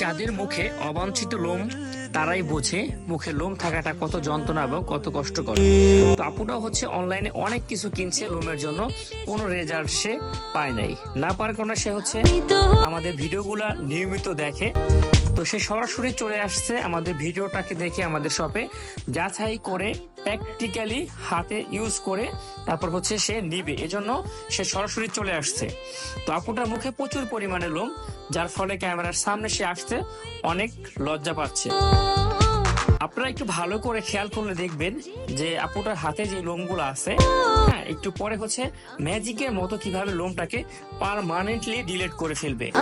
যাদের মুখে অবাঞ্ছিত লোম তারাই বোঝে মুখে লোম থাকাটা কত যন্ত্রণা এবং কত কষ্টকর। তো আপুটা হচ্ছে অনলাইনে অনেক কিছু কিনছে লোমের জন্য কোনো রেজাল্ট সে পায় নাই। না পার কারণে সে হচ্ছে আমাদের ভিডিওগুলা নিয়মিত দেখে। তো সে সরাসরি চলে আসছে আমাদের ভিডিওটাকে দেখে আমাদের শপে, যাচাই করে প্র্যাকটিক্যালি হাতে ইউজ করে তারপর হচ্ছে সে নিবে। এজন্য সে সরাসরি চলে আসছে। তো আপুটার মুখে প্রচুর পরিমাণে লোম, যার ফলে ক্যামেরার সামনে সে আসতে অনেক লজ্জা পাচ্ছে। আপনারা একটু ভালো করে খেয়াল করলে দেখবেন যে আপুটার হাতে যে লোমগুলো আছে হ্যাঁ একটু পরে হচ্ছে ম্যাজিকের মতো কীভাবে লোমটাকে পারমানেন্টলি ডিলিট করে ফেলবে।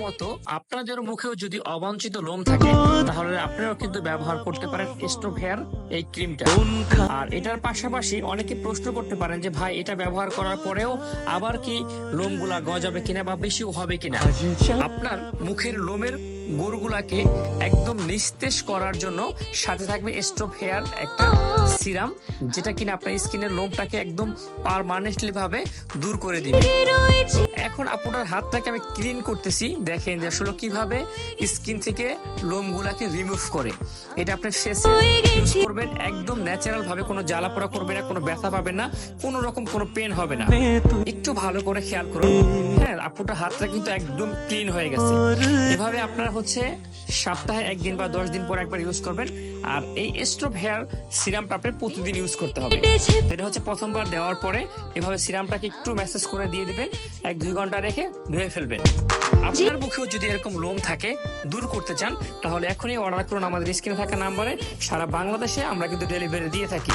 মতো আপনাদের মুখেও যদি অবাঞ্ছিত লোম থাকে তাহলে আপনারাও কিন্তু ব্যবহার করতে পারেন স্টোভ হেয়ার এই ক্রিমটা। আর এটার পাশাপাশি অনেকে প্রশ্ন করতে পারেন যে ভাই এটা ব্যবহার করার পরেও আবার কি লোমগুলা গজাবে কিনা বা বেশিও হবে কিনা? আপনার মুখের লোমের গোড়গুলাকে একদম নিস্তেজ করার জন্য সাথে থাকবে স্টোভ হেয়ার, একটা সিরাম, যেটা কিনা আপনার স্কিনের লোমটাকে একদম পারমানেন্টলি ভাবে দূর করে দিবে। এখন আপনার হাতটাকে আমি ক্লিন করতেছি, দেখেন যে আসলে কীভাবে স্কিন থেকে লোমগুলাকে রিমুভ করে। এটা আপনি ফেসে করবেন, একদম ন্যাচারাল ভাবে, কোনো জ্বালা পোড়া করবে না, কোনো ব্যথা পাবে না, কোনো রকম কোনো পেন হবে না। একটু ভালো করে খেয়াল করুন। হ্যাঁ আপুটার হাতটা কিন্তু একদম ক্লিন হয়ে গেছে। এভাবে আপনারা হচ্ছে সপ্তাহে একদিন বা দশ দিন পর একবার ইউজ করবেন। আর এই স্ট্রোপ হেয়ার সিরামটা আপনি প্রতিদিন ইউজ করতে হবে। এটা হচ্ছে প্রথমবার দেওয়ার পরে এভাবে সিরামটাকে একটু মেসেজ করে দিয়ে দিবেন, এক দুই ঘণ্টা রেখে ধুয়ে ফেলবেন। আপনার মুখেও যদি এরকম লোম থাকে, দূর করতে চান, তাহলে এখনই অর্ডার করুন আমাদের স্ক্রিনে থাকা নাম্বারে সারা বাংলাদেশে আমরা কিন্তু ডেলিভারি দিয়ে থাকি।